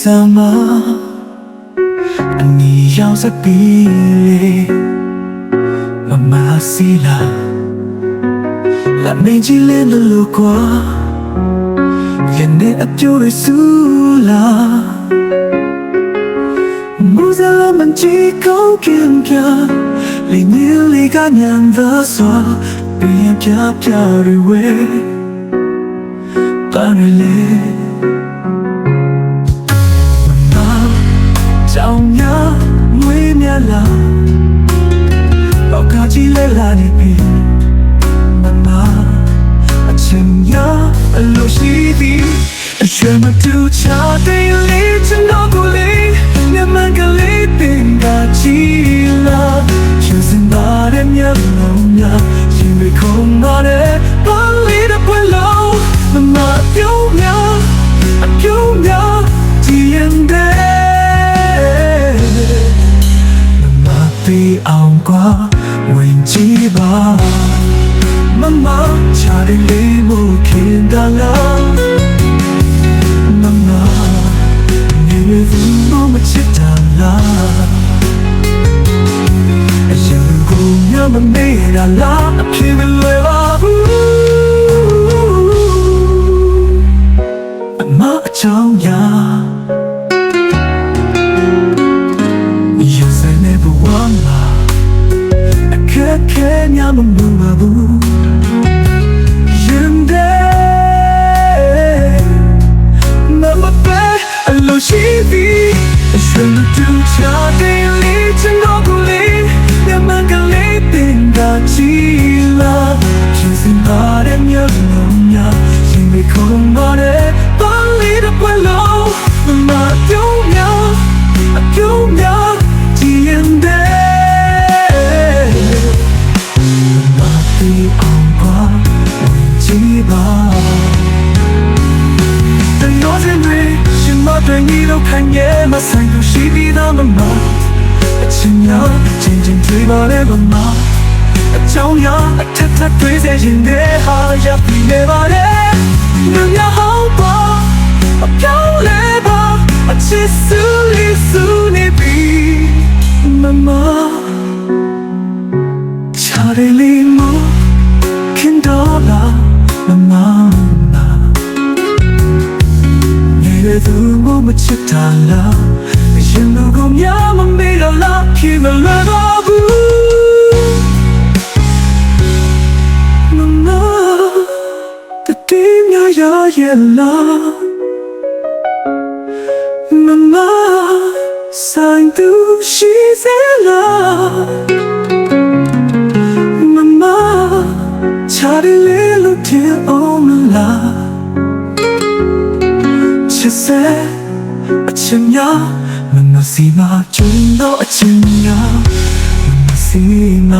စမ်းမအနီရောက်စပီလေမမစီလာလာမင်းကြီးလေးလို့ကွာယနေ့အပြိုးရဆူ လာတော့ကကြီးလဲလာနေပြီမမအချင်းညာအလိုရှိသည်အရွယ်မတူချတဲ့ မမပြီးအောင်ကွာဝင်ကြည့်ပါမမချာရီလေးမှုခင်တာလားမမနေဘူးမချစ်တာလားအရင်ကညမမေးတာလားအဖြစ်မလွယ်ပါဘူးအမအချောင်းညာ ben yağmurlu ပါတနောစင်တွေရှင်မတွေညီလို့ခံရဲ့မဆိုင်လို့ရှိပြီးသားမမအချင်းများချင်းချင်းတွေ့ပါလေမမအချောင်းရအထက်ထက်တွေ့စေရင်တဲ့ဟာရပ် တာလားအရင်လူကိုများမမေ့တော့လားဖြစ်မလွယ်တော့ဘူးမမတတိမြရရဲ့လားမမဆိုင်သူရှိစေလားမမချားတယ်လေလို့ထင်အောင်မလားချစ်စေ အချင်းများမနစီမကျွန်းတော့အချင်းများမနစီမ